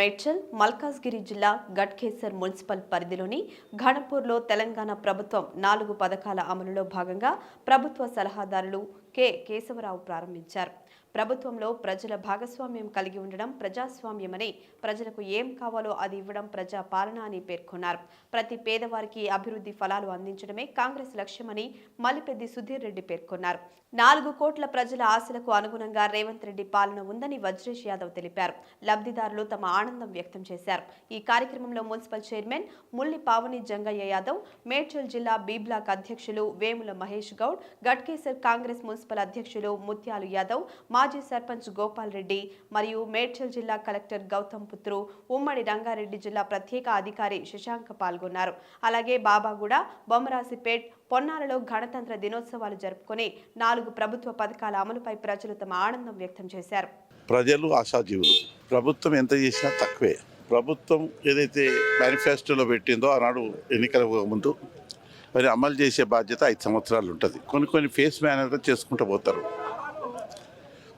మేడ్చల్ మల్కాజ్గిరి జిల్లా గట్కేసర్ మున్సిపల్ పరిధిలోని ఘనపూర్లో తెలంగాణ ప్రభుత్వం నాలుగు పథకాల అమలులో భాగంగా ప్రభుత్వ సలహాదారులు కె. కేశవరావు ప్రారంభించారు. ప్రభుత్వంలో ప్రజల భాగస్వామ్యం కలిగి ఉండడం ప్రజాస్వామ్యమని ప్రజలకు ఏం కావాలో అది ఇవ్వడం ప్రజా పాలన అని పేర్కొన్నారు. ప్రతి పేదవారికి అభివృద్ధి ఫలాలు అందించడమే కాంగ్రెస్ లక్ష్యమని మల్లిపెద్ది సుధీర్ రెడ్డి పేర్కొన్నారు. నాలుగు కోట్ల ప్రజల ఆశలకు అనుగుణంగా రేవంత్ రెడ్డి పాలన ఉందని వజ్రేష్ యాదవ్ తెలిపారు. లబ్ధిదారులు తమ ఆనందం వ్యక్తం చేశారు. ఈ కార్యక్రమంలో మున్సిపల్ చైర్మన్ ముల్లి పావని జంగయ్య యాదవ్ మేడ్చల్ జిల్లా బి బ్లాక్ అధ్యక్షులు వేముల మహేష్ గౌడ్ గట్కేసర్ కాంగ్రెస్ మున్సిపల్ అధ్యక్షులు ముత్యాలు యాదవ్ మాజీ సర్పంచ్ గోపాల్ రెడ్డి మరియు మేడ్చల్ జిల్లా కలెక్టర్ గౌతమ్ పుత్రు ఉమ్మడి రంగారెడ్డి జిల్లా ప్రత్యేక అధికారి శశాంక్ పాల్గొన్నారు. అలాగే బాబాగూడ బొమ్మరాసిపేట్ పొన్నాలలో గణతంత్ర దినోత్సవాలు జరుపుకొని నాలుగు ప్రభుత్వ పథకాల అమలుపై ప్రజలు తమ ఆనందం వ్యక్తం చేశారు. ప్రజలు ఆశాజీవులు. ప్రభుత్వం ఎంత చేసినా తక్కువే. ప్రభుత్వం ఏదైతే మేనిఫెస్టోలో పెట్టిందో ఆనాడు ఎన్నికల ముందు మరి అమలు చేసే బాధ్యత ఐదు సంవత్సరాలు ఉంటుంది. కొన్ని కొన్ని ఫేస్ మేనేజ్గా చేసుకుంటూ పోతారు.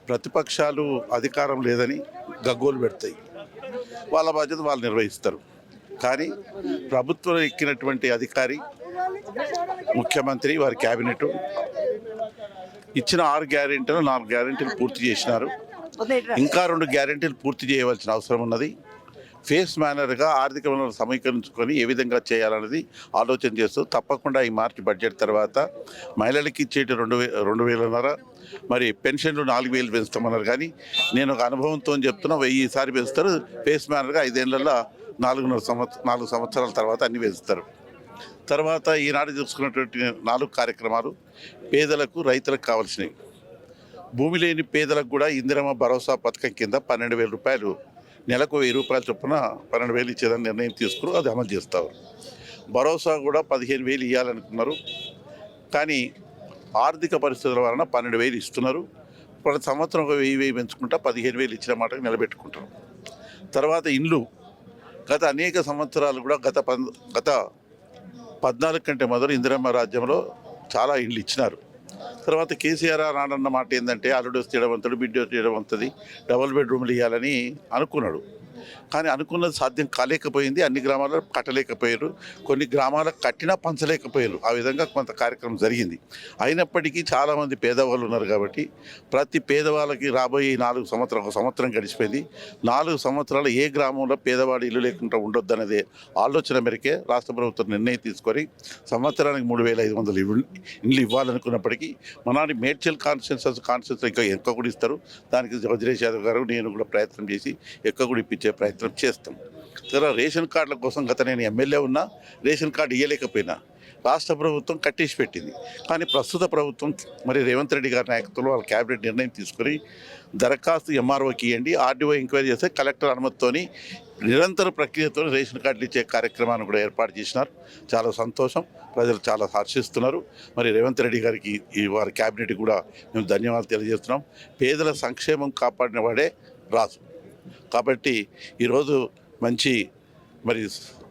ప్రతిపక్షాలు అధికారం లేదని గగ్గోలు పెడతాయి. వాళ్ళ బాధ్యత వాళ్ళు నిర్వహిస్తారు. కానీ ప్రభుత్వం ఎక్కినటువంటి అధికారి ముఖ్యమంత్రి వారి క్యాబినెట్ ఇచ్చిన ఆరు గ్యారెంటీలు నాలుగు గ్యారెంటీలు పూర్తి చేసినారు. ఇంకా రెండు గ్యారెంటీలు పూర్తి చేయవలసిన అవసరం ఉన్నది. ఫేస్ మేనర్గా ఆర్థిక వనరులు సమీకరించుకొని ఏ విధంగా చేయాలన్నది ఆలోచన చేస్తూ తప్పకుండా ఈ మార్చి బడ్జెట్ తర్వాత మహిళలకి ఇచ్చేటి రెండు వే రెండు వేలన్నర మరి పెన్షన్లు నాలుగు వేలు పెంచుతామన్నారు. కానీ నేను ఒక అనుభవంతో చెప్తున్నా వెయ్యిసారి పెంచుతారు ఫేస్ మేనర్గా ఐదేళ్ళలో నాలుగున్నర సంవత్సరం నాలుగు సంవత్సరాల తర్వాత అన్ని పెంచుతారు. తర్వాత ఈనాడు చూసుకున్నటువంటి నాలుగు కార్యక్రమాలు పేదలకు రైతులకు కావాల్సినవి. భూమి లేని పేదలకు కూడా ఇందిరమ్మ భరోసా పథకం కింద పన్నెండు వేల రూపాయలు నెలకు వెయ్యి రూపాయల చొప్పున పన్నెండు వేలు ఇచ్చేదని నిర్ణయం తీసుకుని అది అమలు చేస్తారు. భరోసా కూడా పదిహేను వేలు ఇవ్వాలనుకున్నారు కానీ ఆర్థిక పరిస్థితుల వలన పన్నెండు వేలు ఇస్తున్నారు. ప్రతి సంవత్సరం ఒక వెయ్యి వెయ్యి పెంచుకుంటా పదిహేను వేలు ఇచ్చిన మాటకు నిలబెట్టుకుంటారు. తర్వాత ఇండ్లు. గత అనేక సంవత్సరాలు కూడా గత గత పద్నాలుగు కంటే మొదలు ఇందిరమ్మ రాజ్యంలో చాలా ఇండ్లు ఇచ్చినారు. తర్వాత కేసీఆర్ నాడన్న మాట ఏంటంటే అల్లుడు తీయడవంతుడు బిడ్డ తీయడవంతది డబుల్ బెడ్రూమ్లు ఇవ్వాలని అనుకున్నాడు. కానీ అనుకున్నది సాధ్యం కాలేకపోయింది. అన్ని గ్రామాల్లో కట్టలేకపోయారు. కొన్ని గ్రామాలకు కట్టినా పంచలేకపోయారు. ఆ విధంగా కొంత కార్యక్రమం జరిగింది. అయినప్పటికీ చాలామంది పేదవాళ్ళు ఉన్నారు కాబట్టి ప్రతి పేదవాళ్ళకి రాబోయే నాలుగు సంవత్సరం ఒక సంవత్సరం గడిచిపోయింది. నాలుగు సంవత్సరాలు ఏ గ్రామంలో పేదవాడు ఇల్లు లేకుండా ఉండొద్దు అనేది ఆలోచన మేరకే రాష్ట్ర ప్రభుత్వం నిర్ణయం తీసుకొని సంవత్సరానికి మూడు వేల ఐదు వందలు ఇల్లు ఇల్లు ఇవ్వాలనుకున్నప్పటికీ మనాటి మేడ్చల్ కాన్స్టిట్యూన్సీ కాన్స్టిట్యూన్సీ ఇంకా ఎక్కువ కూడా ఇస్తారు. దానికి వజ్రేష్ యాదవ్ గారు నేను కూడా ప్రయత్నం చేసి ఎక్కువ కూడా ఇప్పించే ప్రయత్నం చేస్తాం. తర్వాత రేషన్ కార్డుల కోసం గత నేను ఎమ్మెల్యే ఉన్నా రేషన్ కార్డు ఇవ్వలేకపోయినా రాష్ట్ర ప్రభుత్వం కట్టేసి పెట్టింది. కానీ ప్రస్తుత ప్రభుత్వం మరి రేవంత్ రెడ్డి గారి నాయకత్వంలో వాళ్ళ క్యాబినెట్ నిర్ణయం తీసుకుని దరఖాస్తు ఎంఆర్ఓకి ఇవ్వండి ఆర్డీఓ ఎంక్వైరీ చేస్తే కలెక్టర్ అనుమతితోని నిరంతర ప్రక్రియతో రేషన్ కార్డులు ఇచ్చే కార్యక్రమాన్ని కూడా ఏర్పాటు చేసినారు. చాలా సంతోషం. ప్రజలు చాలా హర్షిస్తున్నారు. మరి రేవంత్ రెడ్డి గారికి ఈ వారి క్యాబినెట్ కూడా మేము ధన్యవాదాలు తెలియజేస్తున్నాం. పేదల సంక్షేమం కాపాడిన వాడే రాజు. కాబట్టి ఈరోజు మంచి మరి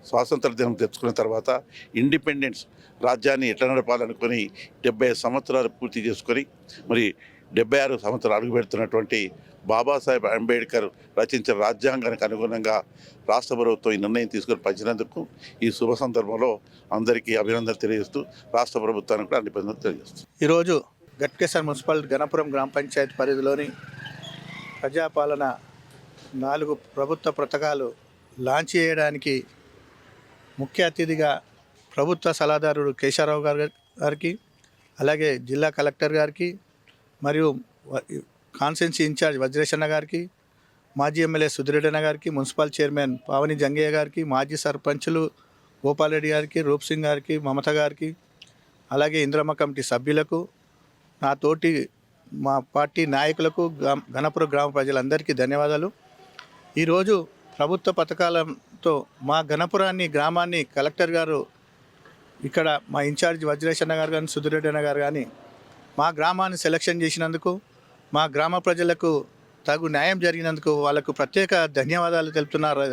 స్వాతంత్ర దినం తెచ్చుకున్న తర్వాత ఇండిపెండెన్స్ రాజ్యాన్ని ఎట్లా నడపాలనుకొని డెబ్బై సంవత్సరాలు పూర్తి చేసుకొని మరి డెబ్బై ఆరు సంవత్సరాలు అడుగుపెడుతున్నటువంటి బాబాసాహెబ్ అంబేద్కర్ రచించిన రాజ్యాంగానికి అనుగుణంగా రాష్ట్ర ప్రభుత్వం ఈ నిర్ణయం తీసుకొని పంచినందుకు ఈ శుభ సందర్భంలో అందరికీ అభినందనలు తెలియజేస్తూ రాష్ట్ర ప్రభుత్వానికి కూడా అభినందనలు తెలియజేస్తూ. ఈరోజు గట్కేసర్ మున్సిపల్ గణపురం గ్రామ పంచాయతీ పరిధిలోని ప్రజాపాలన నాలుగు ప్రభుత్వ పథకాలు లాంచ్ చేయడానికి ముఖ్య అతిథిగా ప్రభుత్వ సలహాదారుడు కేశారావు గారు గారికి అలాగే జిల్లా కలెక్టర్ గారికి మరియు కాన్సెన్సీ ఇన్ఛార్జ్ వజ్రేశన్న గారికి మాజీ ఎమ్మెల్యే సుధిరెడ్డన్న గారికి మున్సిపల్ చైర్మన్ పావని జంగయ్య గారికి మాజీ సర్పంచులు గోపాలరెడ్డి గారికి రూప్ సింగ్ గారికి మమత గారికి అలాగే ఇంద్రమ్మ కమిటీ సభ్యులకు నా తోటి మా పార్టీ నాయకులకు గ్రామ- గణపురం గ్రామ ప్రజలందరికీ ధన్యవాదాలు. ఈరోజు ప్రభుత్వ పథకాలతో మా గణపురాన్ని గ్రామాన్ని కలెక్టర్ గారు ఇక్కడ మా ఇన్ఛార్జ్ వజ్రేశన్న గారు కానీ సుధీరెడ్డి అన్న గారు కానీ మా గ్రామాన్ని సెలక్షన్ చేసినందుకు మా గ్రామ ప్రజలకు తగు న్యాయం జరిగినందుకు వాళ్ళకు ప్రత్యేక ధన్యవాదాలు తెలుపుతున్నారు.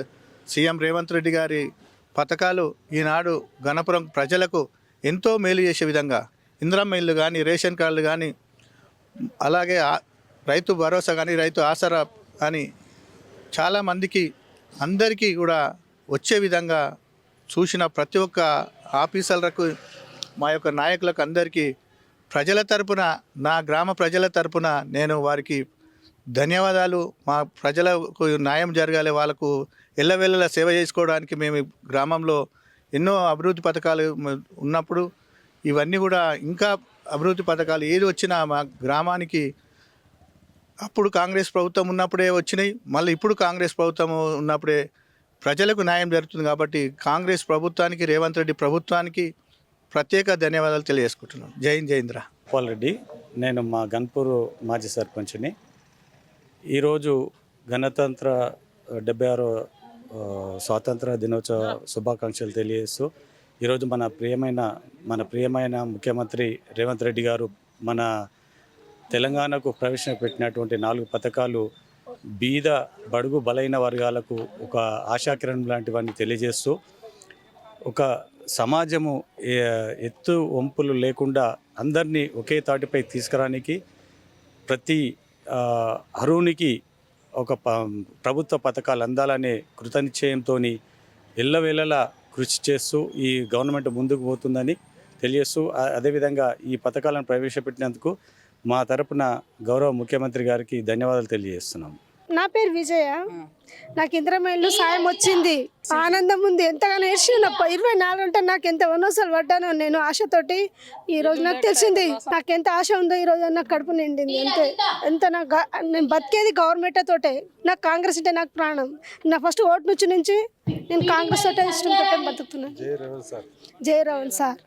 సీఎం రేవంత్ రెడ్డి గారి పథకాలు ఈనాడు గణపురం ప్రజలకు ఎంతో మేలు చేసే విధంగా ఇంద్రమ్మ ఇల్లు కానీ రేషన్ కార్డులు కానీ అలాగే రైతు భరోసా కానీ రైతు ఆసరా కానీ చాలామందికి అందరికీ కూడా వచ్చే విధంగా చూసిన ప్రతి ఒక్క ఆఫీసర్లకు మా యొక్క నాయకులకు అందరికీ ప్రజల తరపున నా గ్రామ ప్రజల తరపున నేను వారికి ధన్యవాదాలు. మా ప్రజలకు న్యాయం జరగాలి వాళ్ళకు ఎల్లవెల్లలా సేవ చేసుకోవడానికి మేము గ్రామంలో ఎన్నో అభివృద్ధి పథకాలు ఉన్నప్పుడు ఇవన్నీ కూడా ఇంకా అభివృద్ధి పథకాలు ఏది వచ్చినా మా గ్రామానికి అప్పుడు కాంగ్రెస్ ప్రభుత్వం ఉన్నప్పుడే వచ్చినాయి. మళ్ళీ ఇప్పుడు కాంగ్రెస్ ప్రభుత్వం ఉన్నప్పుడే ప్రజలకు న్యాయం జరుగుతుంది కాబట్టి కాంగ్రెస్ ప్రభుత్వానికి రేవంత్ రెడ్డి ప్రభుత్వానికి ప్రత్యేక ధన్యవాదాలు తెలియజేసుకుంటున్నాను. జైన్ హింద్ జై రెడ్డి నేను మా గన్పూర్ మాజీ సర్పంచ్ని. ఈరోజు గణతంత్ర డెబ్బై ఆరో స్వాతంత్ర దినోత్సవ శుభాకాంక్షలు తెలియజేస్తూ ఈరోజు మన ప్రియమైన మన ప్రియమైన ముఖ్యమంత్రి రేవంత్ రెడ్డి గారు మన తెలంగాణకు ప్రవేశపెట్టినటువంటి నాలుగు పథకాలు బీద బడుగు బలైన వర్గాలకు ఒక ఆశాకిరణం లాంటివన్నీ తెలియజేస్తూ ఒక సమాజము ఎత్తు వంపులు లేకుండా అందరినీ ఒకే తాటిపై తీసుకురానికి ప్రతి అరువునికి ఒక ప ప్రభుత్వ పథకాలు అందాలనే కృతనిశ్చయంతో ఎల్లవేళలా కృషి చేస్తూ ఈ గవర్నమెంట్ ముందుకు పోతుందని తెలియస్తూ అదేవిధంగా ఈ పథకాలను ప్రవేశపెట్టినందుకు మా తరపున గౌరవ ముఖ్యమంత్రి గారికి ధన్యవాదాలు తెలియజేస్తున్నాం. నా పేరు విజయ. నాకు ఇంద్రమైళ్ళు సాయం వచ్చింది. ఆనందం ఉంది. ఎంతగానో ఏడ్చిన ఇరవై నాలుగు అంటే నాకు ఎంత వనోసాలు పడ్డానో నేను ఆశతోటి ఈ రోజు నాకు తెలిసింది. నాకు ఎంత ఆశ ఉందో ఈ రోజు నాకు కడుపు నిండింది. అంతే. ఎంత నాకు నేను బతికేది గవర్నమెంట్ తోటే. నాకు కాంగ్రెస్ అంటే నాకు ప్రాణం. నా ఫస్ట్ ఓటు నుంచి నుంచి నేను కాంగ్రెస్ తోటే ఇష్టంతో బతుకుతున్నాను జై రావణ్ సార్.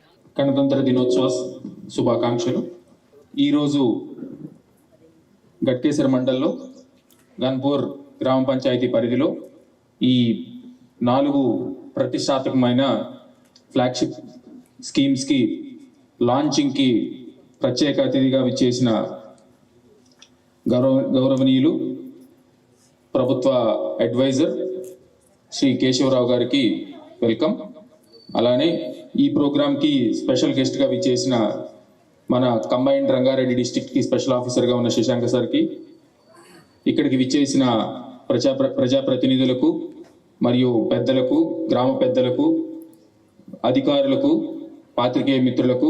గణతంత్ర దినోత్సవ శుభాకాంక్షలు. ఈరోజు గట్కేశ్వర మండల్లో గన్పూర్ గ్రామ పంచాయతీ పరిధిలో ఈ నాలుగు ప్రతిష్టాత్మకమైన ఫ్లాగ్షిప్ స్కీమ్స్కి లాంచింగ్కి ప్రత్యేక అతిథిగా విచ్చేసిన గౌరవ గౌరవనీయులు ప్రభుత్వ అడ్వైజర్ శ్రీ కేశవరావు గారికి వెల్కమ్. అలానే ఈ ప్రోగ్రామ్కి స్పెషల్ గెస్ట్గా విచ్చేసిన మన కంబైన్డ్ రంగారెడ్డి డిస్టిక్కి స్పెషల్ ఆఫీసర్గా ఉన్న శశాంక సార్కి ఇక్కడికి విచ్చేసిన ప్రజా ప్రజాప్రతినిధులకు మరియు పెద్దలకు గ్రామ పెద్దలకు అధికారులకు పాత్రికేయ మిత్రులకు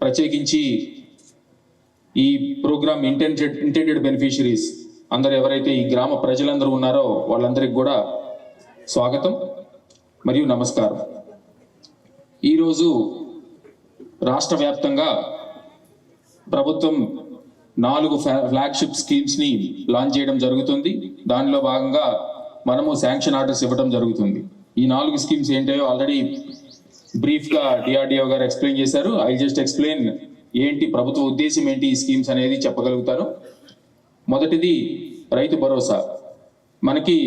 ప్రత్యేకించి ఈ ప్రోగ్రామ్ ఇంటెంటెడ్ ఇంటెండెడ్ బెనిఫిషరీస్ అందరు ఎవరైతే ఈ గ్రామ ప్రజలందరూ ఉన్నారో వాళ్ళందరికీ కూడా స్వాగతం మరియు నమస్కారం. ఈరోజు రాష్ట్ర వ్యాప్తంగా ప్రభుత్వం నాలుగు ఫ్లాగ్షిప్ స్కీమ్స్ని లాంచ్ చేయడం జరుగుతుంది. దానిలో భాగంగా మనము శాంక్షన్ ఆర్డర్స్ ఇవ్వడం జరుగుతుంది. ఈ నాలుగు స్కీమ్స్ ఏంటో ఆల్రెడీ బ్రీఫ్గా డిఆర్డిఓ గారు ఎక్స్ప్లెయిన్ చేశారు. ఐ జస్ట్ ఎక్స్ప్లెయిన్ ఏంటి ప్రభుత్వ ఉద్దేశం ఏంటి ఈ స్కీమ్స్ అనేది చెప్పగలుగుతాను మొదటిది రైతు భరోసా. మనకి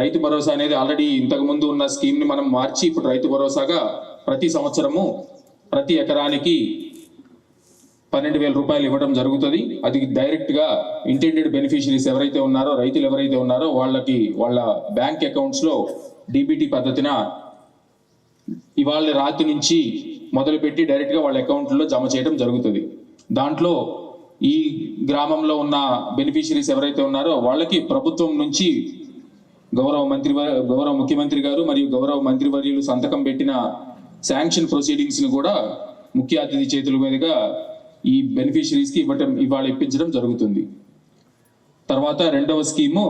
రైతు భరోసా అనేది ఆల్రెడీ ఇంతకు ముందు ఉన్న స్కీమ్ని మనం మార్చి ఇప్పుడు రైతు భరోసాగా ప్రతి సంవత్సరము ప్రతి ఎకరానికి పన్నెండు వేల రూపాయలు ఇవ్వడం జరుగుతుంది. అది డైరెక్ట్గా ఇంటెండెడ్ బెనిఫిషరీస్ ఎవరైతే ఉన్నారో రైతులు ఎవరైతే ఉన్నారో వాళ్ళకి వాళ్ళ బ్యాంక్ అకౌంట్స్లో డిబిటి పద్ధతిన ఇవాళ రాత్రి నుంచి మొదలుపెట్టి డైరెక్ట్గా వాళ్ళ అకౌంట్లో జమ చేయడం జరుగుతుంది. దాంట్లో ఈ గ్రామంలో ఉన్న బెనిఫిషరీస్ ఎవరైతే ఉన్నారో వాళ్ళకి ప్రభుత్వం నుంచి గౌరవ మంత్రి గౌరవ ముఖ్యమంత్రి గారు మరియు గౌరవ మంత్రివర్యులు సంతకం పెట్టిన శాంక్షన్ ప్రొసీడింగ్స్ని కూడా ముఖ్య అతిథి చేతుల మీదుగా ఈ బెనిఫిషరీస్కి ఇవ్వటం ఇవాళ ఇప్పించడం జరుగుతుంది. తర్వాత రెండవ స్కీము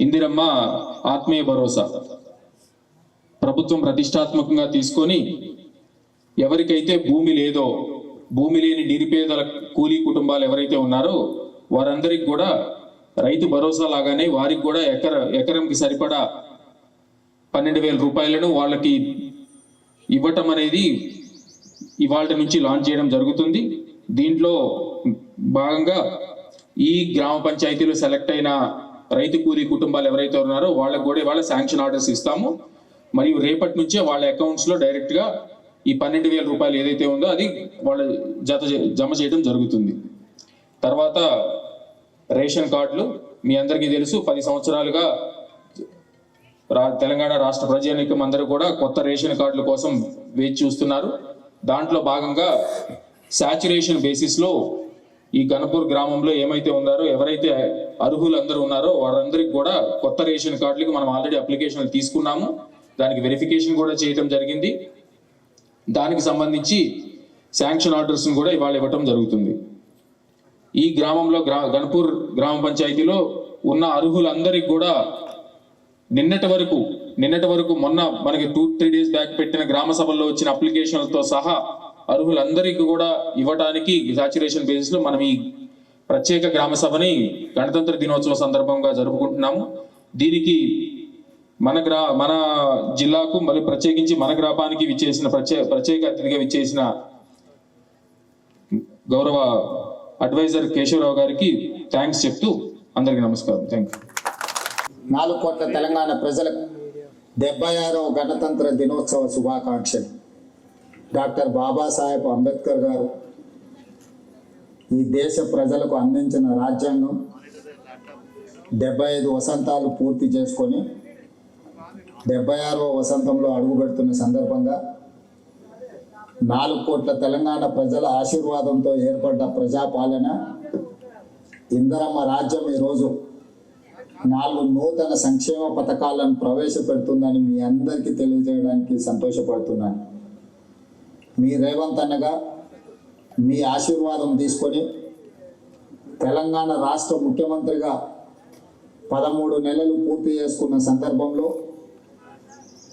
ఇందిరమ్మ ఆత్మీయ భరోసా. ప్రభుత్వం ప్రతిష్టాత్మకంగా తీసుకొని ఎవరికైతే భూమి లేదో భూమి లేని నిరుపేదల కూలీ కుటుంబాలు ఎవరైతే ఉన్నారో వారందరికి కూడా రైతు భరోసా లాగానే వారికి కూడా ఎకర ఎకరంకి సరిపడా పన్నెండు వేల రూపాయలను వాళ్ళకి ఇవ్వటం అనేది ఇవాళ నుంచి లాంచ్ చేయడం జరుగుతుంది. దీంట్లో భాగంగా ఈ గ్రామ పంచాయతీలో సెలెక్ట్ అయిన రైతు కూలీ కుటుంబాలు ఎవరైతే ఉన్నారో వాళ్ళకి కూడా ఇవాళ శాంక్షన్ ఆర్డర్స్ ఇస్తాము. మరియు రేపటి నుంచే వాళ్ళ అకౌంట్స్లో డైరెక్ట్గా ఈ పన్నెండు వేల రూపాయలు ఏదైతే ఉందో అది వాళ్ళ జత జమ చేయడం జరుగుతుంది. తర్వాత రేషన్ కార్డులు మీ అందరికీ తెలుసు. పది సంవత్సరాలుగా రా తెలంగాణ రాష్ట్ర ప్రజానికం అందరూ కూడా కొత్త రేషన్ కార్డుల కోసం వేచి చూస్తున్నారు. దాంట్లో భాగంగా శాచురేషన్ బేసిస్లో ఈ గణపూర్ గ్రామంలో ఏమైతే ఉన్నారో ఎవరైతే అర్హులు అందరూ ఉన్నారో వారందరికి కూడా కొత్త రేషన్ కార్డులకి మనం ఆల్రెడీ అప్లికేషన్లు తీసుకున్నాము. దానికి వెరిఫికేషన్ కూడా చేయటం జరిగింది. దానికి సంబంధించి శాంక్షన్ ఆర్డర్స్ని కూడా ఇవాళ ఇవ్వటం జరుగుతుంది. ఈ గ్రామంలో గ్రా గణపూర్ గ్రామ పంచాయతీలో ఉన్న అర్హులందరికీ కూడా నిన్నటి వరకు నిన్నటి వరకు మొన్న మనకి టూ త్రీ డేస్ బ్యాక్ పెట్టిన గ్రామ సభల్లో వచ్చిన అప్లికేషన్లతో సహా అర్హులందరికీ కూడా ఇవ్వడానికి సాచురేషన్ బేసిస్లో మనం ఈ ప్రత్యేక గ్రామ సభని గణతంత్ర దినోత్సవ సందర్భంగా జరుపుకుంటున్నాము. దీనికి మన గ్రా మన జిల్లాకు మరి ప్రత్యేకించి మన గ్రామానికి విచ్చేసిన ప్రత్యేక ప్రత్యేక అతిథిగా విచ్చేసిన గౌరవ అడ్వైజర్ కేశవరావు గారికి థ్యాంక్స్ చెప్తూ అందరికీ నమస్కారం. థ్యాంక్ యూ నాలుగు కోట్ల తెలంగాణ ప్రజలకు డెబ్బై ఆరవ గణతంత్ర దినోత్సవ శుభాకాంక్షలు. డాక్టర్ బాబాసాహెబ్ అంబేద్కర్ గారు ఈ దేశ ప్రజలకు అందించిన రాజ్యాంగం డెబ్బై ఐదు వసంతాలు పూర్తి చేసుకొని డెబ్బై ఆరవ వసంతంలో అడుగుపెడుతున్న సందర్భంగా నాలుగు కోట్ల తెలంగాణ ప్రజల ఆశీర్వాదంతో ఏర్పడ్డ ప్రజాపాలన ఇందరమ్మ రాజ్యం ఈరోజు నాలుగు నూతన సంక్షేమ పథకాలను ప్రవేశపెడుతుందని మీ అందరికీ తెలియజేయడానికి సంతోషపడుతున్నాను మీ రేవంత్ అన్నగా మీ ఆశీర్వాదం తీసుకొని తెలంగాణ రాష్ట్ర ముఖ్యమంత్రిగా పదమూడు నెలలు పూర్తి చేసుకున్న సందర్భంలో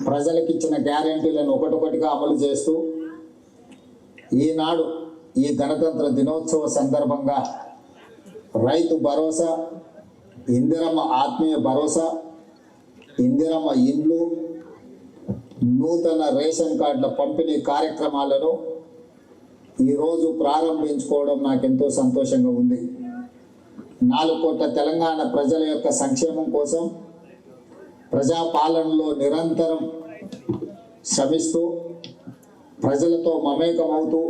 ప్రజలకు ఇచ్చిన గ్యారెంటీలను ఒకటొకటిగా అమలు చేస్తూ ఈనాడు ఈ గణతంత్ర దినోత్సవ సందర్భంగా రైతు భరోసా ఇందిరమ్మ ఆత్మీయ భరోసా ఇందిరమ్మ ఇండ్లు నూతన రేషన్ కార్డుల పంపిణీ కార్యక్రమాలను ఈరోజు ప్రారంభించుకోవడం నాకెంతో సంతోషంగా ఉంది. నాలుగు కోట్ల తెలంగాణ ప్రజల యొక్క సంక్షేమం కోసం ప్రజాపాలనలో నిరంతరం శ్రమిస్తూ ప్రజలతో మమేకమవుతూ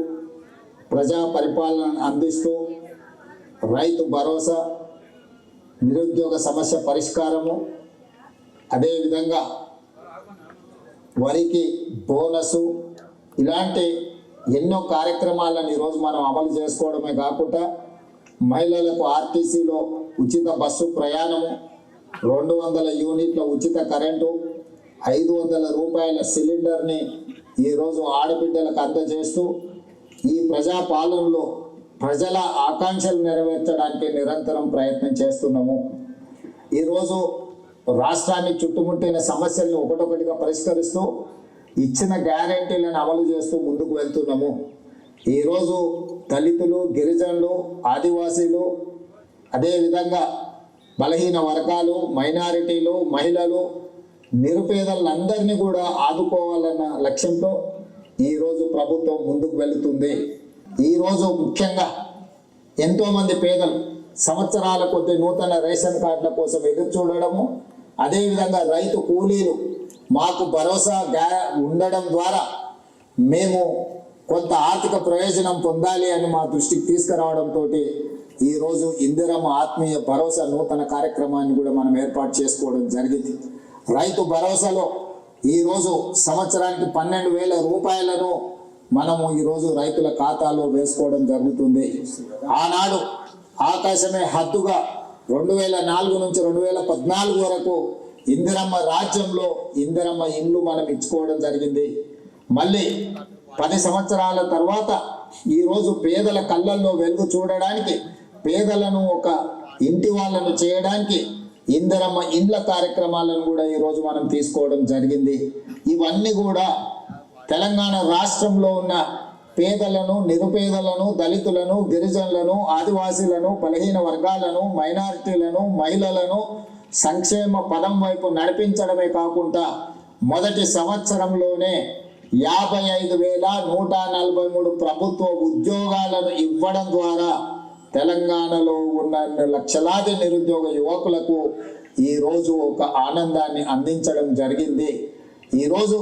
ప్రజా పరిపాలన అందిస్తూ రైతు భరోసా నిరుద్యోగ సమస్య పరిష్కారము. అదేవిధంగా వరికి బోనసు ఇలాంటి ఎన్నో కార్యక్రమాలను ఈరోజు మనం అమలు చేసుకోవడమే కాకుండా మహిళలకు ఆర్టీసీలో ఉచిత బస్సు ప్రయాణము రెండు వందల యూనిట్ల ఉచిత కరెంటు ఐదు వందల రూపాయల సిలిండర్ని ఈరోజు ఆడబిడ్డలకు అందజేస్తూ ఈ ప్రజాపాలనలో ప్రజల ఆకాంక్షలు నెరవేర్చడానికి నిరంతరం ప్రయత్నం చేస్తున్నాము. ఈరోజు రాష్ట్రాన్ని చుట్టుముట్టిన సమస్యలను ఒకటొకటిగా పరిష్కరిస్తూ ఇచ్చిన గ్యారెంటీలను అమలు చేస్తూ ముందుకు వెళ్తున్నాము. ఈరోజు దళితులు గిరిజనులు ఆదివాసీలు అదేవిధంగా బలహీన వర్గాలు మైనారిటీలు మహిళలు నిరుపేదలందరినీ కూడా ఆదుకోవాలన్న లక్ష్యంతో ఈరోజు ప్రభుత్వం ముందుకు వెళుతుంది. ఈరోజు ముఖ్యంగా ఎంతోమంది పేదలు సంవత్సరాల కొద్ది నూతన రేషన్ కార్డుల కోసం ఎదురు చూడడము అదేవిధంగా రైతు కూలీలు మాకు భరోసా గా ఉండడం ద్వారా మేము కొంత ఆర్థిక ప్రయోజనం పొందాలి అని మా దృష్టికి తీసుకురావడంతో ఈరోజు ఇందిరమ్మ ఆత్మీయ భరోసా నూతన కార్యక్రమాన్ని కూడా మనం ఏర్పాటు చేసుకోవడం జరిగింది. రైతు భరోసాలో ఈరోజు సంవత్సరానికి పన్నెండు వేల రూపాయలను మనము ఈరోజు రైతుల ఖాతాలో వేసుకోవడం జరుగుతుంది. ఆనాడు ఆకాశమే హద్దుగా రెండు వేల నాలుగు నుంచి రెండు వేల పద్నాలుగు వరకు ఇందిరమ్మ రాజ్యంలో ఇందిరమ్మ ఇండ్లు మనం ఇచ్చుకోవడం జరిగింది. మళ్ళీ పది సంవత్సరాల తర్వాత ఈరోజు పేదల కళ్ళల్లో వెలుగు చూడడానికి పేదలను ఒక ఇంటి వాళ్ళను చేయడానికి ఇందిరమ్మ ఇండ్ల కార్యక్రమాలను కూడా ఈరోజు మనం తీసుకోవడం జరిగింది. ఇవన్నీ కూడా తెలంగాణ రాష్ట్రంలో ఉన్న పేదలను నిరుపేదలను దళితులను గిరిజనులను ఆదివాసీలను బలహీన వర్గాలను మైనారిటీలను మహిళలను సంక్షేమ పదం వైపు నడిపించడమే కాకుండా మొదటి సంవత్సరంలోనే యాభై ఐదు వేల నూట నలభై మూడు ప్రభుత్వ ఉద్యోగాలను ఇవ్వడం ద్వారా తెలంగాణలో ఉన్న లక్షలాది నిరుద్యోగ యువకులకు ఈరోజు ఒక ఆనందాన్ని అందించడం జరిగింది. ఈరోజు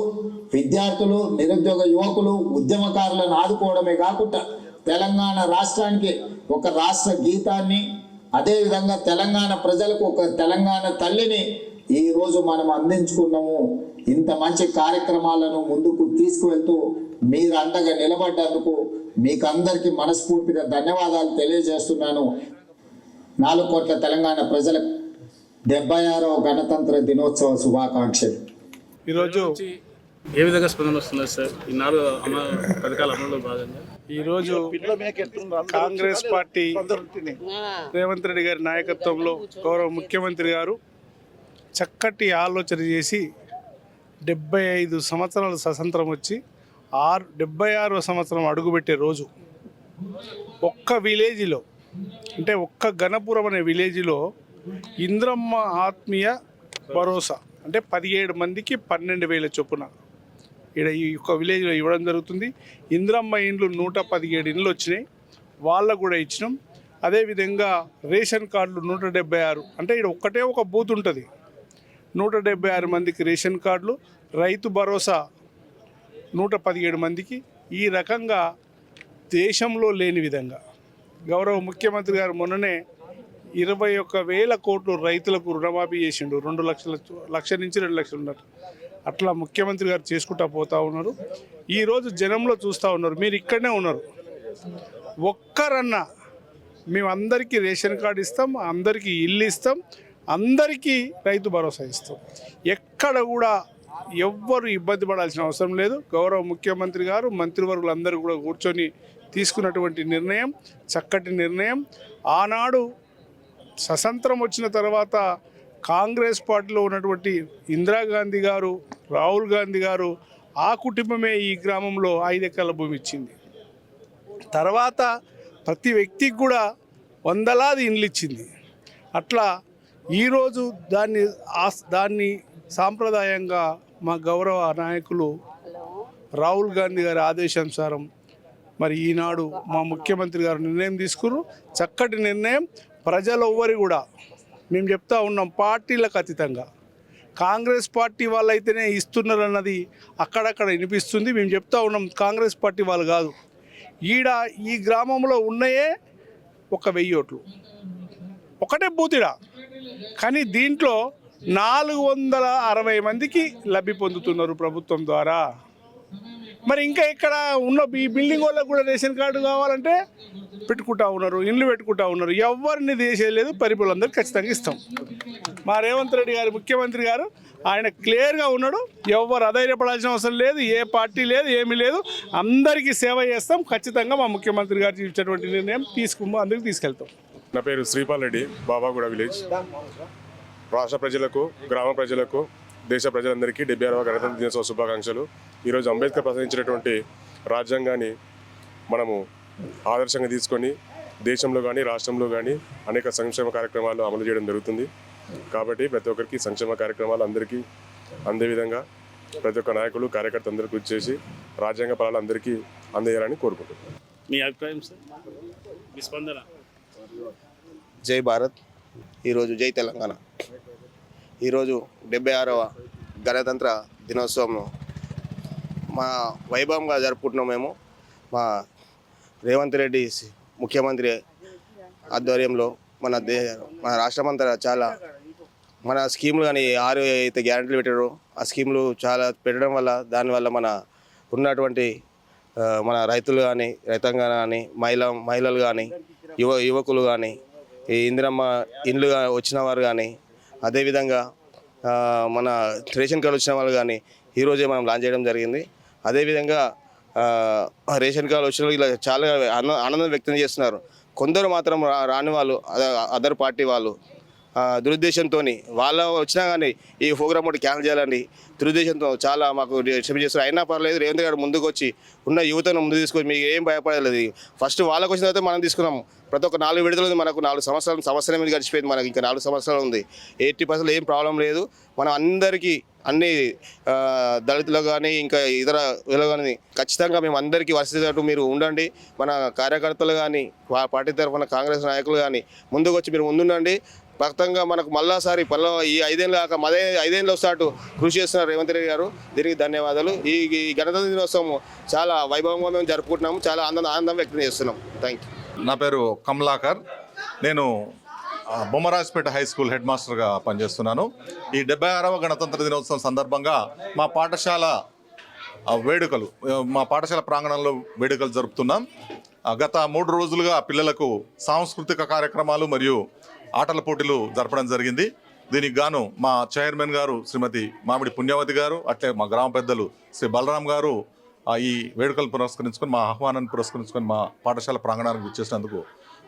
విద్యార్థులు నిరుద్యోగ యువకులు ఉద్యమకారులను ఆదుకోవడమే కాకుండా తెలంగాణ రాష్ట్రానికి ఒక రాష్ట్ర గీతాన్ని అదేవిధంగా తెలంగాణ ప్రజలకు ఒక తెలంగాణ తల్లిని ఈరోజు మనం అందించుకున్నాము. ఇంత మంచి కార్యక్రమాలను ముందుకు తీసుకువెళ్తూ మీరు అండగా నిలబడ్డందుకు మీకు అందరికీ మనస్ఫూర్తిగా ధన్యవాదాలు తెలియజేస్తున్నాను. నాలుగు కోట్ల తెలంగాణ ప్రజలకు డెబ్బై ఆరవ గణతంత్ర దినోత్సవ శుభాకాంక్షలు. ఈరోజు ఏ విధంగా స్పందన వస్తుంది సార్? ఈ నాలుగు పథకాల అమలులో భాగంగా. ఈరోజు కాంగ్రెస్ పార్టీ రేవంత్ రెడ్డి గారి నాయకత్వంలో గౌరవ ముఖ్యమంత్రి గారు చక్కటి ఆలోచన చేసి డెబ్బై ఐదు సంవత్సరాల స్వతంత్రం వచ్చి ఆరు డెబ్బై ఆరో సంవత్సరం అడుగుపెట్టే రోజు. ఒక్క విలేజ్లో అంటే ఒక్క గణపురం అనే విలేజ్లో ఇంద్రమ్మ ఆత్మీయ భరోసా. అంటే పదిహేడు మందికి పన్నెండు వేల చొప్పున. ఇక్కడ ఈ యొక్క విలేజ్లో ఇవ్వడం జరుగుతుంది. ఇంద్రమ్మ ఇండ్లు నూట పదిహేడు ఇండ్లు వచ్చినాయి. వాళ్ళకు కూడా ఇచ్చినాం. అదేవిధంగా రేషన్ కార్డులు నూట డెబ్బై ఆరు. అంటే ఇక్కడ ఒక్కటే ఒక బూత్ ఉంటుంది. నూట డెబ్బై ఆరు మందికి రేషన్ కార్డులు. రైతు భరోసా నూట పదిహేడు మందికి. ఈ రకంగా దేశంలో లేని విధంగా. గౌరవ ముఖ్యమంత్రి గారు మొన్ననే ఇరవై ఒక్క వేల కోట్లు రైతులకు రుణమాఫీ చేసిండు. రెండు లక్షల లక్ష నుంచి రెండు లక్షలు ఉన్నారు. అట్లా ముఖ్యమంత్రి గారు చేసుకుంటా పోతా ఉన్నారు. ఈరోజు జనంలో చూస్తూ ఉన్నారు. మీరు ఇక్కడనే ఉన్నారు. ఒక్కరన్నా మేమందరికీ రేషన్ కార్డు ఇస్తాం అందరికీ ఇల్లు ఇస్తాం అందరికీ రైతు భరోసా ఇస్తాం. ఎక్కడ కూడా ఎవ్వరు ఇబ్బంది పడాల్సిన అవసరం లేదు. గౌరవ ముఖ్యమంత్రి గారు మంత్రివర్గులు అందరూ కూడా కూర్చొని తీసుకున్నటువంటి నిర్ణయం చక్కటి నిర్ణయం. ఆనాడు స్వతంత్రం వచ్చిన తర్వాత కాంగ్రెస్ పార్టీలో ఉన్నటువంటి ఇందిరాగాంధీ గారు రాహుల్ గాంధీ గారు ఆ కుటుంబమే ఈ గ్రామంలో ఐదు ఎకరాల భూమి ఇచ్చింది. తర్వాత ప్రతి వ్యక్తికి కూడా వందలాది ఇండ్లు ఇచ్చింది. అట్లా ఈరోజు దాన్ని ఆస్ దాన్ని సాంప్రదాయంగా మా గౌరవ నాయకులు రాహుల్ గాంధీ గారి ఆదేశానుసారం మరి ఈనాడు మా ముఖ్యమంత్రి గారు నిర్ణయం తీసుకున్నారు చక్కటి నిర్ణయం ప్రజలు ఎవ్వరు కూడా మేము చెప్తా ఉన్నాం పార్టీలకు అతీతంగా. కాంగ్రెస్ పార్టీ వాళ్ళైతేనే ఇస్తున్నారు అన్నది అక్కడక్కడ వినిపిస్తుంది. మేము చెప్తా ఉన్నాం కాంగ్రెస్ పార్టీ వాళ్ళు కాదు. ఈడ ఈ గ్రామంలో ఉన్నాయే ఒక వెయ్యి ఓట్లు. ఒకటే బూతిడా. కానీ దీంట్లో నాలుగు వందల అరవై మందికి లబ్ధి పొందుతున్నారు ప్రభుత్వం ద్వారా. మరి ఇంకా ఇక్కడ ఉన్న ఈ బిల్డింగ్ వాళ్ళకు కూడా రేషన్ కార్డు కావాలంటే పెట్టుకుంటా ఉన్నారు ఇండ్లు పెట్టుకుంటా ఉన్నారు. ఎవరిని తీసేయలేదు లేదు ఖచ్చితంగా ఇస్తాం. మా రేవంత్ రెడ్డి గారు ముఖ్యమంత్రి గారు ఆయన క్లియర్గా ఉన్నాడు. ఎవరు అధైర్యపడాల్సిన అవసరం లేదు ఏ పార్టీ లేదు ఏమీ లేదు. అందరికీ సేవ చేస్తాం. ఖచ్చితంగా మా ముఖ్యమంత్రి గారు ఇచ్చినటువంటి నిర్ణయం తీసుకు అందరికి తీసుకెళ్తాం. నా పేరు శ్రీపాల్ రెడ్డి బాబాగూడ విలేజ్. రాష్ట్ర ప్రజలకు గ్రామ ప్రజలకు దేశ ప్రజలందరికీ డెబ్బై ఆరవ గణతంత్ర దినోత్సవ శుభాకాంక్షలు. ఈరోజు అంబేద్కర్ ప్రసంగించినటువంటి రాజ్యాంగాన్ని మనము ఆదర్శంగా తీసుకొని దేశంలో కానీ రాష్ట్రంలో కానీ అనేక సంక్షేమ కార్యక్రమాలు అమలు చేయడం జరుగుతుంది. కాబట్టి ప్రతి ఒక్కరికి సంక్షేమ కార్యక్రమాలు అందరికీ అందే విధంగా ప్రతి ఒక్క నాయకులు కార్యకర్త అందరూ కృషి చేసి రాజ్యాంగ ఫలాలు అందరికీ అందేయాలని కోరుకుంటున్నాను మీ అభిప్రాయం సార్? మీ స్పందన? జై భారత్. ఈరోజు జై తెలంగాణ. ఈరోజు డెబ్బై ఆరవ గణతంత్ర దినోత్సవం మా వైభవంగా జరుపుకుంటున్నాం మేము. మా రేవంత్ రెడ్డి ముఖ్యమంత్రి ఆధ్వర్యంలో మన దే మన రాష్ట్రమంతా చాలా మన స్కీములు కానీ ఆరు అయితే గ్యారంటీలు పెట్టారో ఆ స్కీములు చాలా పెట్టడం వల్ల దానివల్ల మన ఉన్నటువంటి మన రైతులు కానీ రైతాంగం కానీ మహిళ మహిళలు కానీ యువ యువకులు కానీ ఈ ఇందిరమ్మ ఇండ్లు వచ్చిన వారు కానీ అదేవిధంగా మన రేషన్ కార్డు వచ్చిన వాళ్ళు కానీ ఈరోజే మనం లాంచ్ చేయడం జరిగింది. అదేవిధంగా రేషన్ కార్డు వచ్చిన వాళ్ళు ఇలా చాలా ఆనంద ఆనందం వ్యక్తం చేస్తున్నారు. కొందరు మాత్రం రా- రాని వాళ్ళు అద- అదర్ పార్టీ వాళ్ళు దురుద్దేశంతో వాళ్ళ వచ్చినా కానీ ఈ ప్రోగ్రామ్ ఒకటి క్యాన్సిల్ చేయాలని దురుద్దేశంతో చాలా మాకు క్షమ చేస్తారు అయినా పర్లేదు రేవంత్ గారు ముందుకు వచ్చి ఉన్న యువతను ముందు తీసుకొచ్చి మీకు ఏం భయపడలేదు. ఫస్ట్ వాళ్ళకి వచ్చిన తర్వాత మనం తీసుకున్నాం. ప్రతి ఒక్క నాలుగు విడుదల మనకు. నాలుగు సంవత్సరాలు సంవత్సరం మీద గడిచిపోయింది మనకి. ఇంకా నాలుగు సంవత్సరాలు ఉంది. ఎయిటీ పర్సెంట్ ఏం ప్రాబ్లం లేదు. మనం అందరికీ అన్ని దళితులు కానీ ఇంకా ఇతర వీళ్ళు కానీ ఖచ్చితంగా మేము అందరికీ వర్షించేటట్టు మీరు ఉండండి. మన కార్యకర్తలు కానీ పార్టీ తరఫున కాంగ్రెస్ నాయకులు కానీ ముందుకు వచ్చి మీరు ముందుండండి. భక్తంగా మనకు మళ్ళాసారి పల్ల ఈ ఐదేళ్ళు కాక మదే ఐదేళ్ళు వస్తాటు కృషి చేస్తున్నారు రేవంత్ రెడ్డి గారు. దీనికి ధన్యవాదాలు. ఈ గణతంత్ర దినోత్సవం చాలా వైభవంగా మేము జరుపుకుంటున్నాము. చాలా ఆనందం ఆనందం వ్యక్తం చేస్తున్నాం. థ్యాంక్ యూ నా పేరు కమలాకర్. నేను బొమ్మరాజ్పేట హై స్కూల్ హెడ్ మాస్టర్గా పనిచేస్తున్నాను. ఈ డెబ్బై ఆరవ గణతంత్ర దినోత్సవం సందర్భంగా మా పాఠశాల వేడుకలు మా పాఠశాల ప్రాంగణంలో వేడుకలు జరుపుతున్నాం. గత మూడు రోజులుగా పిల్లలకు సాంస్కృతిక కార్యక్రమాలు మరియు ఆటల పోటీలు జరపడం జరిగింది. దీనికి గాను మా చైర్మన్ గారు శ్రీమతి మామిడి పుణ్యవతి గారు అట్లే మా గ్రామ పెద్దలు శ్రీ బలరాం గారు ఈ వేడుకలు పురస్కరించుకొని మా ఆహ్వానాన్ని పురస్కరించుకొని మా పాఠశాల ప్రాంగణానికి ఇచ్చేసినందుకు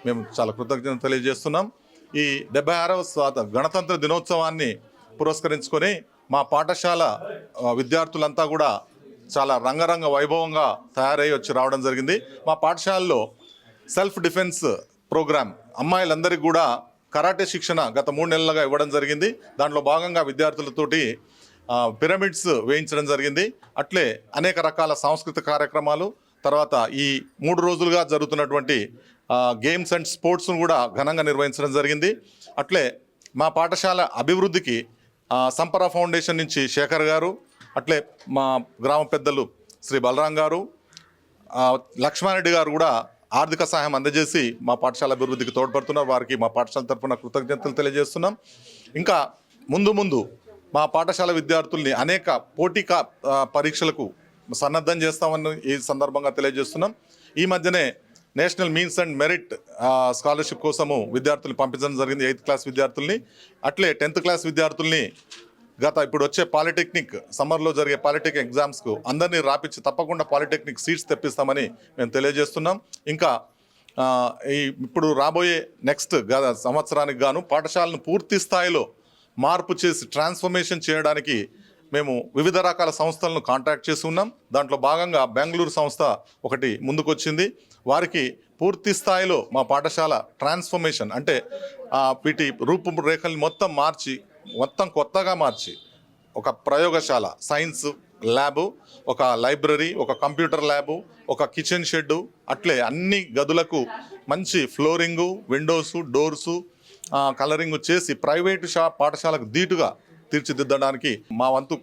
మేము చాలా కృతజ్ఞత తెలియజేస్తున్నాం. ఈ డెబ్బై ఆరవ స్వాత గణతంత్ర దినోత్సవాన్ని పురస్కరించుకొని మా పాఠశాల విద్యార్థులంతా కూడా చాలా రంగరంగ వైభవంగా తయారై వచ్చి రావడం జరిగింది. మా పాఠశాలలో సెల్ఫ్ డిఫెన్స్ ప్రోగ్రామ్ అమ్మాయిలందరికీ కూడా కరాటే శిక్షణ గత మూడు నెలలుగా ఇవ్వడం జరిగింది. దాంట్లో భాగంగా విద్యార్థులతోటి పిరమిడ్స్ వేయించడం జరిగింది. అట్లే అనేక రకాల సాంస్కృతిక కార్యక్రమాలు తర్వాత ఈ మూడు రోజులుగా జరుగుతున్నటువంటి గేమ్స్ అండ్ స్పోర్ట్స్ను కూడా ఘనంగా నిర్వహించడం జరిగింది. అట్లే మా పాఠశాల అభివృద్ధికి సంపర ఫౌండేషన్ నుంచి శేఖర్ గారు అట్లే మా గ్రామ పెద్దలు శ్రీ బలరాం గారు లక్ష్మారెడ్డి గారు కూడా ఆర్థిక సహాయం అందజేసి మా పాఠశాల అభివృద్ధికి తోడ్పడుతున్నారు వారికి మా పాఠశాల తరఫున కృతజ్ఞతలు తెలియజేస్తున్నాం. ఇంకా ముందు ముందు మా పాఠశాల విద్యార్థుల్ని అనేక పోటీ పరీక్షలకు సన్నద్ధం చేస్తామని ఈ సందర్భంగా తెలియజేస్తున్నాం. ఈ మధ్యనే national means and merit scholarship కోసము విద్యార్థులు పంపించడం జరిగింది. ఎయిత్ క్లాస్ విద్యార్థుల్ని అట్లే టెన్త్ క్లాస్ విద్యార్థుల్ని గత ఇప్పుడు వచ్చే పాలిటెక్నిక్ సమ్మర్లో జరిగే పాలిటెక్నిక్ ఎగ్జామ్స్కు అందరినీ రాపించి తప్పకుండా పాలిటెక్నిక్ సీట్స్ తెప్పిస్తామని మేము తెలియజేస్తున్నాం. ఇంకా ఈ ఇప్పుడు రాబోయే నెక్స్ట్ గత సంవత్సరానికి గాను పాఠశాలను పూర్తి స్థాయిలో మార్పు చేసి ట్రాన్స్ఫర్మేషన్ చేయడానికి మేము వివిధ రకాల సంస్థలను కాంటాక్ట్ చేసి ఉన్నాం. దాంట్లో భాగంగా బెంగళూరు సంస్థ ఒకటి ముందుకొచ్చింది. వారికి పూర్తి స్థాయిలో మా పాఠశాల ట్రాన్స్ఫర్మేషన్ అంటే వీటి రూపురేఖల్ని మొత్తం మార్చి మొత్తం కొత్తగా మార్చి ఒక ప్రయోగశాల సైన్స్ ల్యాబు ఒక లైబ్రరీ ఒక కంప్యూటర్ ల్యాబు ఒక కిచెన్ షెడ్ అట్లే అన్ని గదులకు మంచి ఫ్లోరింగు విండోసు డోర్సు కలరింగ్ చేసి ప్రైవేటు షా పాఠశాలకు ధీటుగా తీర్చిదిద్దడానికి మా వంతు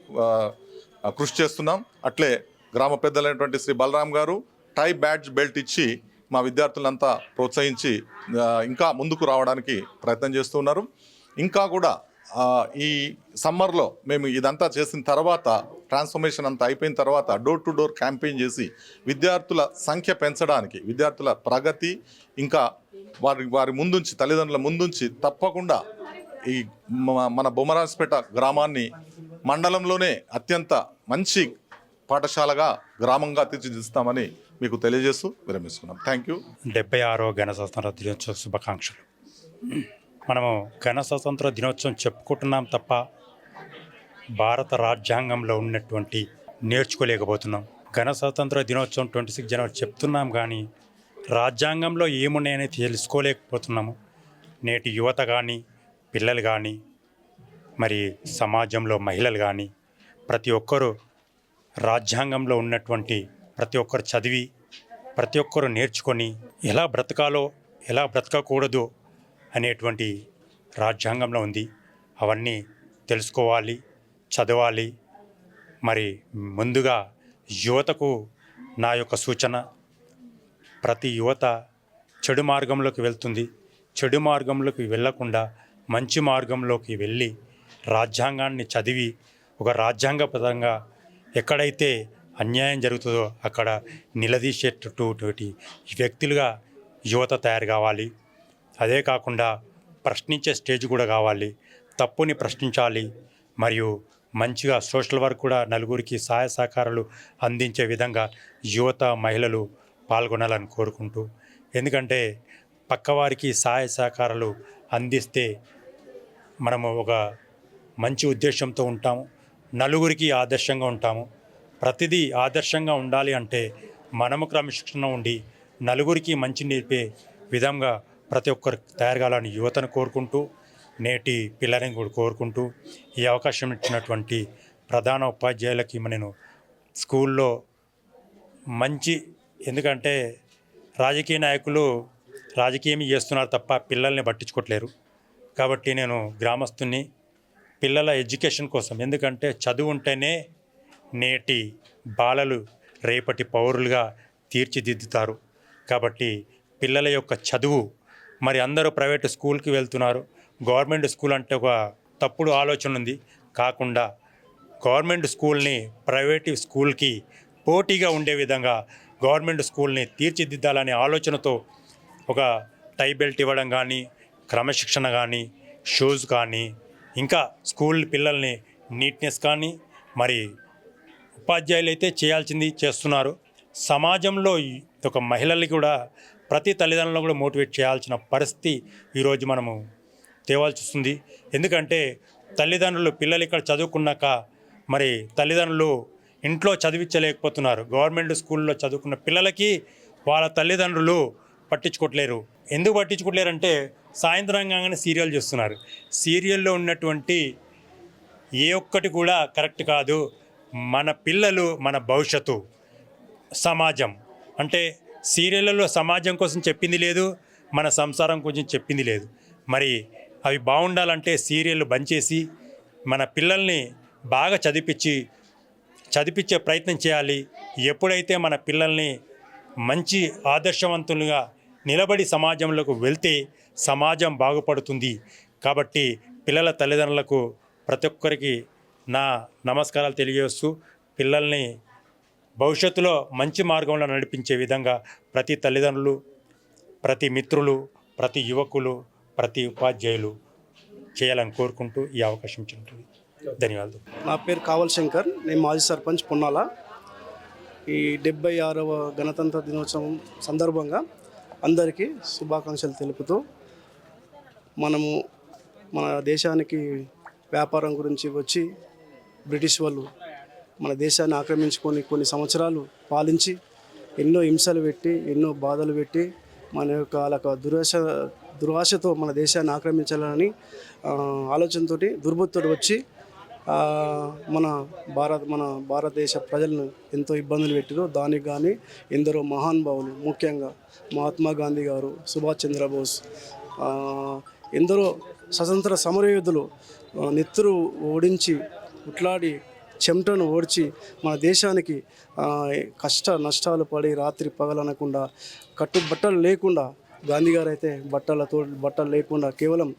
కృషి చేస్తున్నాం. అట్లే గ్రామ పెద్దలైనటువంటి శ్రీ బలరాం గారు టై బ్యాడ్జ్ బెల్ట్ ఇచ్చి మా విద్యార్థులంతా ప్రోత్సహించి ఇంకా ముందుకు రావడానికి ప్రయత్నం చేస్తున్నారు ఇంకా కూడా ఈ సమ్మర్లో మేము ఇదంతా చేసిన తర్వాత ట్రాన్స్ఫర్మేషన్ అంతా అయిపోయిన తర్వాత డోర్ టు డోర్ క్యాంపెయిన్ చేసి విద్యార్థుల సంఖ్య పెంచడానికి విద్యార్థుల ప్రగతి ఇంకా వారి వారి ముందుంచి తల్లిదండ్రుల ముందుంచి తప్పకుండా ఈ మన బొమ్మరాజపేట గ్రామాన్ని మండలంలోనే అత్యంత మంచి పాఠశాలగా గ్రామంగా తీర్చిదిస్తామని మీకు తెలియజేస్తూ విరమిస్తున్నాం. థ్యాంక్ యూ డెబ్బై ఆరో గణ స్వతంత్ర దినోత్సవ శుభాకాంక్షలు. మనము గణ స్వతంత్ర దినోత్సవం చెప్పుకుంటున్నాం తప్ప భారత రాజ్యాంగంలో ఉన్నటువంటి నేర్చుకోలేకపోతున్నాం. గణ స్వతంత్ర దినోత్సవం ట్వంటీ సిక్స్ జనవరి చెప్తున్నాం కానీ రాజ్యాంగంలో ఏమున్నాయని తెలుసుకోలేకపోతున్నాము. నేటి యువత కానీ పిల్లలు కానీ మరి సమాజంలో మహిళలు కానీ ప్రతి ఒక్కరూ రాజ్యాంగంలో ఉన్నటువంటి ప్రతి ఒక్కరు చదివి ప్రతి ఒక్కరు నేర్చుకొని ఎలా బ్రతకాలో ఎలా బ్రతకకూడదు అనేటువంటి రాజ్యాంగంలో ఉంది. అవన్నీ తెలుసుకోవాలి చదవాలి. మరి ముందుగా యువతకు నా యొక్క సూచన ప్రతి యువత చెడు మార్గంలోకి వెళ్తుంది. చెడు మార్గంలోకి వెళ్ళకుండా మంచి మార్గంలోకి వెళ్ళి రాజ్యాంగాన్ని చదివి ఒక రాజ్యాంగపరంగా ఎక్కడైతే అన్యాయం జరుగుతుందో అక్కడ నిలదీసేటటువంటి వ్యక్తులుగా యువత తయారు కావాలి. అదే కాకుండా ప్రశ్నించే స్టేజ్ కూడా కావాలి. తప్పుని ప్రశ్నించాలి. మరియు మంచిగా సోషల్ వర్క్ కూడా నలుగురికి సహాయ సహకారాలు అందించే విధంగా యువత మహిళలు పాల్గొనాలని కోరుకుంటూ. ఎందుకంటే పక్కవారికి సహాయ సహకారాలు అందిస్తే మనము ఒక మంచి ఉద్దేశంతో ఉంటాము. నలుగురికి ఆదర్శంగా ఉంటాము. ప్రతిదీ ఆదర్శంగా ఉండాలి అంటే మనము క్రమశిక్షణ ఉండి నలుగురికి మంచి నేర్పే విధంగా ప్రతి ఒక్కరు తయారు కావాలని యువతను కోరుకుంటూ నేటి పిల్లలని కూడా కోరుకుంటూ ఈ అవకాశం ఇచ్చినటువంటి ప్రధాన ఉపాధ్యాయులకి నేను స్కూల్లో మంచి ఎందుకంటే రాజకీయ నాయకులు రాజకీయం చేస్తున్నారు తప్ప పిల్లల్ని పట్టించుకోవట్లేరు కాబట్టి నేను గ్రామస్తుని పిల్లల ఎడ్యుకేషన్ కోసం ఎందుకంటే చదువు ఉంటేనే నేటి బాలలు రేపటి పౌరులుగా తీర్చిదిద్దుతారు. కాబట్టి పిల్లల యొక్క చదువు మరి అందరూ ప్రైవేట్ స్కూల్కి వెళ్తున్నారు. గవర్నమెంట్ స్కూల్ అంటే ఒక తప్పుడు ఆలోచన ఉంది. కాకుండా గవర్నమెంట్ స్కూల్ని ప్రైవేట్ స్కూల్కి పోటీగా ఉండే విధంగా గవర్నమెంట్ స్కూల్ని తీర్చిదిద్దాలనే ఆలోచనతో ఒక టై బెల్ట్ ఇవ్వడం కానీ క్రమశిక్షణ కానీ షూస్ కానీ ఇంకా స్కూల్ పిల్లల్ని నీట్నెస్ కానీ మరి ఉపాధ్యాయులు అయితే చేయాల్సింది చేస్తున్నారు. సమాజంలో ఈ ఒక మహిళలు కూడా ప్రతి తల్లిదండ్రులను కూడా మోటివేట్ చేయాల్సిన పరిస్థితి ఈరోజు మనము తేవాల్సి వస్తుంది. ఎందుకంటే తల్లిదండ్రులు పిల్లలు ఇక్కడ చదువుకున్నాక మరి తల్లిదండ్రులు ఇంట్లో చదివించలేకపోతున్నారు. గవర్నమెంట్ స్కూల్లో చదువుకున్న పిల్లలకి వాళ్ళ తల్లిదండ్రులు పట్టించుకోవట్లేరు ఎందుకు పట్టించుకోవట్లేరంటే సాయంత్రం కాగానే సీరియల్ చూస్తున్నారు. సీరియల్లో ఉన్నటువంటి ఏ ఒక్కటి కూడా కరెక్ట్ కాదు. మన పిల్లలు మన భవిష్యత్తు సమాజం అంటే సీరియళ్ళలో సమాజం కోసం చెప్పింది లేదు మన సంసారం కొంచెం చెప్పింది లేదు. మరి అవి బాగుండాలంటే సీరియళ్ళు బంద్ చేసి మన పిల్లల్ని బాగా చదివించి చదివించే ప్రయత్నం చేయాలి. ఎప్పుడైతే మన పిల్లల్ని మంచి ఆదర్శవంతులుగా నిలబడి సమాజంలోకి వెళ్తే సమాజం బాగుపడుతుంది. కాబట్టి పిల్లల తల్లిదండ్రులకు ప్రతి ఒక్కరికి నా నమస్కారాలు తెలియజేస్తూ పిల్లల్ని భవిష్యత్తులో మంచి మార్గంలో నడిపించే విధంగా ప్రతి తల్లిదండ్రులు ప్రతి మిత్రులు ప్రతి యువకులు ప్రతి ఉపాధ్యాయులు చేయాలని కోరుకుంటూ ఈ అవకాశం ఇచ్చినట్టు ధన్యవాదాలు. నా పేరు కావల్ శంకర్. నేను మాజీ సర్పంచ్ పున్నాల. ఈ డెబ్బై ఆరవ గణతంత్ర దినోత్సవం సందర్భంగా అందరికీ శుభాకాంక్షలు తెలుపుతూ మనము మన దేశానికి వ్యాపారం గురించి వచ్చి బ్రిటిష్ వాళ్ళు మన దేశాన్ని ఆక్రమించుకొని కొన్ని సంవత్సరాలు పాలించి ఎన్నో హింసలు పెట్టి ఎన్నో బాధలు పెట్టి మన యొక్క వాళ్ళ దురాశ దురాశతో మన దేశాన్ని ఆక్రమించాలని ఆలోచనతో ఆలోచనతోటి దుర్బుద్ధుడు వచ్చి మన భారత్ మన భారతదేశ ప్రజలను ఎంతో ఇబ్బందులు పెట్టిరో దానికి కానీ ఎందరో మహానుభావులు ముఖ్యంగా మహాత్మా గాంధీ గారు సుభాష్ చంద్రబోస్ ఎందరో స్వతంత్ర సమరయోధులు నెత్తురు ఓడించి ఉట్లాడి చెమటను ఓడ్చి మన దేశానికి కష్ట నష్టాలు పడి రాత్రి పగలనకుండా కట్టు బట్టలు లేకుండా గాంధీ గారు అయితే బట్టలతో బట్టలు లేకుండా కేవలం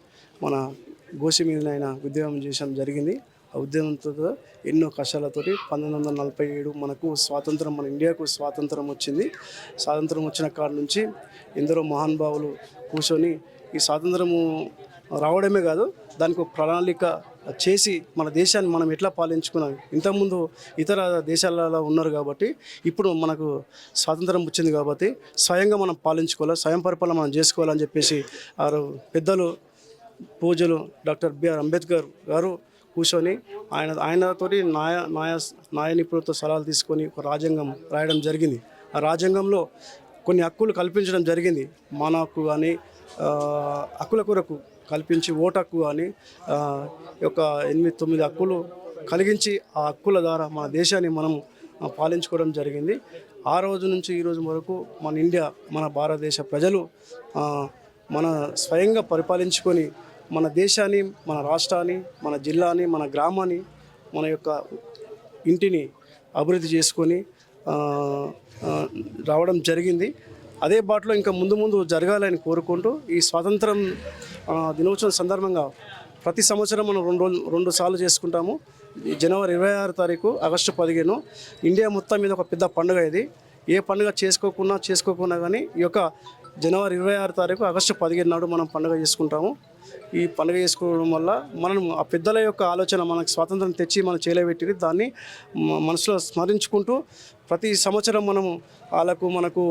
మన గోసి మీదనైనా ఉద్యమం చేయడం జరిగింది. ఆ ఉద్యమంతో ఎన్నో కష్టాలతోటి పంతొమ్మిది వందల నలభై ఏడు మనకు స్వాతంత్రం మన ఇండియాకు స్వాతంత్రం వచ్చింది. స్వాతంత్రం వచ్చిన కాడ నుంచి ఎందరో మహానుభావులు కూర్చొని ఈ స్వాతంత్రము రావడమే కాదు దానికి ఒక ప్రణాళిక చేసి మన దేశాన్ని మనం ఎట్లా పాలించుకున్నాం? ఇంతకుముందు ఇతర దేశాలలో ఉన్నారు కాబట్టి ఇప్పుడు మనకు స్వాతంత్రం వచ్చింది కాబట్టి స్వయంగా మనం పాలించుకోవాలి స్వయం పరిపాలన మనం చేసుకోవాలని చెప్పేసి వారు పెద్దలు పూజలు డాక్టర్ బిఆర్ అంబేద్కర్ గారు కూర్చొని ఆయన ఆయనతోటి నాయ నాయ నాయ నిపుణులతో సలహాలు తీసుకొని ఒక రాజ్యాంగం రాయడం జరిగింది. ఆ రాజ్యాంగంలో కొన్ని హక్కులు కల్పించడం జరిగింది. మన హక్కు కానీ హక్కుల కొరకు కల్పించి ఓటు హక్కు కానీ యొక్క ఎనిమిది తొమ్మిది హక్కులు కలిగించి ఆ హక్కుల ద్వారా మన దేశాన్ని మనం పాలించుకోవడం జరిగింది. ఆ రోజు నుంచి ఈ రోజు వరకు మన ఇండియా మన భారతదేశ ప్రజలు మన స్వయంగా పరిపాలించుకొని మన దేశాన్ని మన రాష్ట్రాన్ని మన జిల్లాని మన గ్రామాన్ని మన యొక్క ఇంటిని అభివృద్ధి చేసుకొని రావడం జరిగింది. అదే బాటలో ఇంకా ముందు ముందు జరగాలని కోరుకుంటూ ఈ స్వాతంత్రం దినోత్సవం సందర్భంగా ప్రతి సంవత్సరం మనం రెండు రోజులు రెండు సార్లు చేసుకుంటాము. జనవరి ఇరవై ఆరు తారీఖు ఆగస్టు పదిహేను ఇండియా మొత్తం మీద ఒక పెద్ద పండుగ ఇది. ఏ పండుగ చేసుకోకున్నా చేసుకోకున్నా కానీ ఈ యొక్క జనవరి ఇరవై ఆరు తారీఖు ఆగస్టు పదిహేను నాడు మనం పండుగ చేసుకుంటాము. ఈ పండుగ చేసుకోవడం వల్ల మనం ఆ పెద్దల యొక్క ఆలోచన మనకు స్వాతంత్రం తెచ్చి మనం చేయలేబెట్టి దాన్ని మనసులో స్మరించుకుంటూ ప్రతి సంవత్సరం మనము వాళ్ళకు మనకు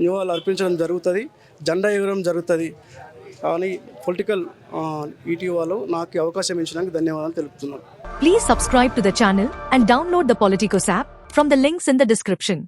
నివాళులు అర్పించడం జరుగుతుంది. జెండా ఎగరడం జరుగుతుంది. కానీ పొలిటికల్ ఈటీవాలో నాకు అవకాశం ఇచ్చినందుకు ధన్యవాదాలు తెలుపుతున్నాను. Please subscribe to the channel and download the Politico app from the links in the description